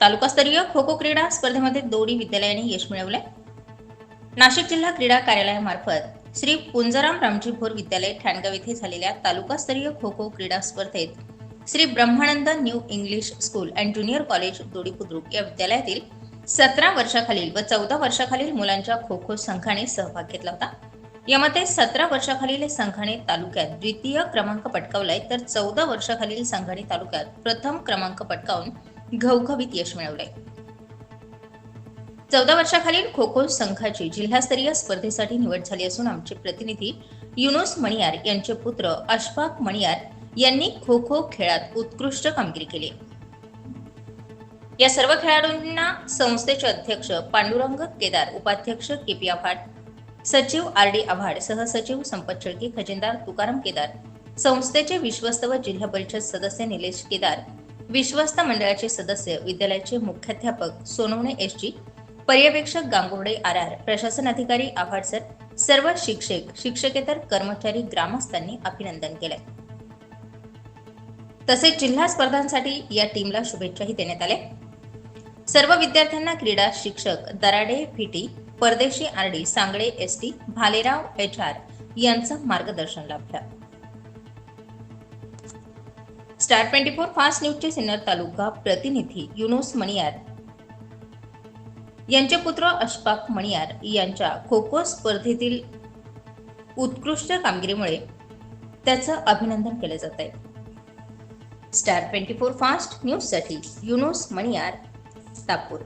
तालुकास्तरीय खो खो क्रीडा स्पर्धेमध्ये दोन्ही विद्यालयाने यश मिळवले नाशिक जिल्हा क्रीडा कार्यालयामार्फत श्री पुंजराम रामजी भोर विद्यालय ठाणगाव येथे झालेल्या तालुकास्तरीय खो खो क्रीडा स्पर्धेत Shri Brahmanand new English school and junior college Dodi Budruk या विद्यालयातील सतरा वर्षाखालील व चौदा वर्षाखालील मुलांच्या खो खो संघाने सहभाग घेतला होता. यामध्ये सतरा वर्षाखालील संघाने तालुक्यात द्वितीय क्रमांक पटकावलाय तर चौदा वर्षाखालील संघाने तालुक्यात प्रथम क्रमांक पटकावून घवघवीत यश मिळवलंय. चौदा वर्षाखालील खो खो संघाची जिल्हास्तरीय स्पर्धेसाठी निवड झाली असून आमचे प्रतिनिधी युनुस मणियार यांचे पुत्र अशफाक मणियार यांनी खो खो खेळात उत्कृष्ट कामगिरी केली. या सर्व खेळाडूंना संस्थेचे अध्यक्ष पांडुरंग केदार उपाध्यक्ष केपी आव्हाड सचिव आर डी आव्हाड सहसचिव संपत शेळके खजिनदार तुकाराम केदार संस्थेचे विश्वस्त व जिल्हा परिषद सदस्य निलेश केदार विश्वस्त मंडळाचे सदस्य विद्यालयाचे मुख्याध्यापक सोनवणे एस जी पर्यवेक्षक गांगुर्डे आर आर प्रशासन अधिकारी आव्हाड सर सर्व शिक्षक शिक्षकेतर कर्मचारी ग्रामस्थांनी अभिनंदन केले तसेच जिल्हा स्पर्धांसाठी या टीमला शुभेच्छाही देण्यात आल्या. सर्व विद्यार्थ्यांना क्रीडा शिक्षक दराडे फिटी Pardeshi RD Sangle S T Bhalerao H R यांचं मार्गदर्शन लाभलं. स्टार ट्वेंटी फोर फास्ट न्यूजचे सिन्नर तालुका प्रतिनिधी युनुस मणियार. यांचे पुत्र अशफाक मणियार यांच्या खो खो स्पर्धेतील उत्कृष्ट कामगिरीमुळे त्याचं अभिनंदन केलं जात आहे स्टार ट्वेंटी फोर फास्ट न्यूजसाठी युनुस मणियार तापूर